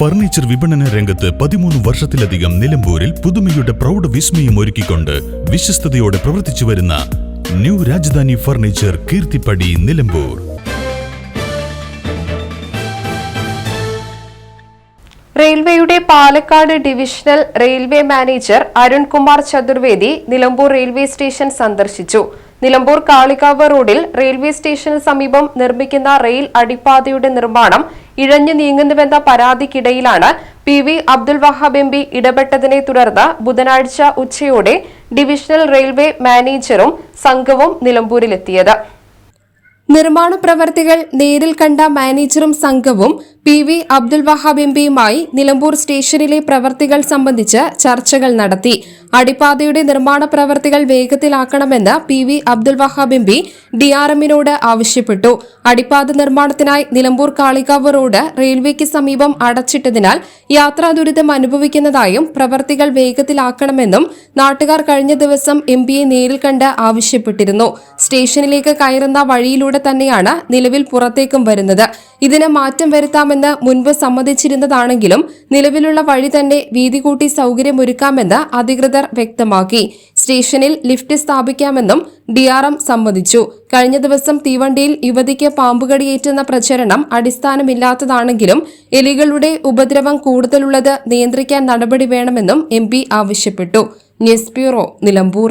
Furniture വിപണന രംഗത്ത് പതിമൂന്ന് വർഷത്തിലധികം നിലമ്പൂരിൽ പുതുമയുടെ പ്രൗഢ വിസ്മയം ഒരുക്കിക്കൊണ്ട് വിശ്വസ്തയോടെ പ്രവർത്തിച്ചു വരുന്ന ന്യൂ രാജധാനി ഫർണിച്ചർ കീർത്തിപ്പടി നിലമ്പൂർ. റെയിൽവേയുടെ Palakkad divisional railway manager Arunkumar Chaturvedi Nilambur railway station സന്ദർശിച്ചു. നിലമ്പൂർ കാളികാവ് റോഡിൽ റെയിൽവേ സ്റ്റേഷന് സമീപം നിർമ്മിക്കുന്ന റെയിൽ അടിപ്പാതയുടെ നിർമ്മാണം ഇഴഞ്ഞു നീങ്ങുന്നുവെന്ന പരാതിക്കിടയിലാണ് P V Abdul Wahab M ഇടപെട്ടതിനെ തുടർന്ന് ബുധനാഴ്ച ഉച്ചയോടെ ഡിവിഷണൽ റെയിൽവേ മാനേജറും സംഘവും നിലമ്പൂരിലെത്തിയത് നിർമ്മാണ പ്രവർത്തികൾ നേരിൽ കണ്ട മാനേജറും സംഘവും P V Abdul Wahab M പിയുമായി നിലമ്പൂർ സ്റ്റേഷനിലെ പ്രവർത്തികൾ സംബന്ധിച്ച് ചർച്ചകൾ നടത്തി. അടിപ്പാതയുടെ നിർമ്മാണ പ്രവർത്തികൾ വേഗത്തിലാക്കണമെന്ന് P V Abdul Wahab M P ഡിആർഎമ്മിനോട് ആവശ്യപ്പെട്ടു. അടിപ്പാത നിർമ്മാണത്തിനായി നിലമ്പൂർ കാളികാവ് റോഡ് റെയിൽവേക്ക് സമീപം അടച്ചിട്ടതിനാൽ യാത്രാ ദുരിതം അനുഭവിക്കുന്നതായും പ്രവർത്തികൾ വേഗത്തിലാക്കണമെന്നും നാട്ടുകാർ കഴിഞ്ഞ ദിവസം എം പിയെ നേരിൽ കണ്ട് ആവശ്യപ്പെട്ടിരുന്നു. സ്റ്റേഷനിലേക്ക് കയറുന്ന വഴിയിലൂടെ തന്നെയാണ് നിലവിൽ പുറത്തേക്കും വരുന്നത്. ഇതിന് മാറ്റം വരുത്താമെന്ന് മുൻപ് സമ്മതിച്ചിരുന്നതാണെങ്കിലും നിലവിലുള്ള വഴി തന്നെ വീതി കൂട്ടി സൗകര്യമൊരുക്കാമെന്ന് അധികൃതർ വ്യക്തമാക്കി. സ്റ്റേഷനിൽ ലിഫ്റ്റ് സ്ഥാപിക്കാമെന്നും ഡിആർഎം സമ്മതിച്ചു. കഴിഞ്ഞ ദിവസം തീവണ്ടിയിൽ യുവതിക്ക് പാമ്പുകടിയേറ്റെന്ന പ്രചരണം അടിസ്ഥാനമില്ലാത്തതാണെങ്കിലും എലികളുടെ ഉപദ്രവം കൂടുതലുള്ളത് നിയന്ത്രിക്കാൻ നടപടി വേണമെന്നും എം ആവശ്യപ്പെട്ടു. News bureau Nilambur.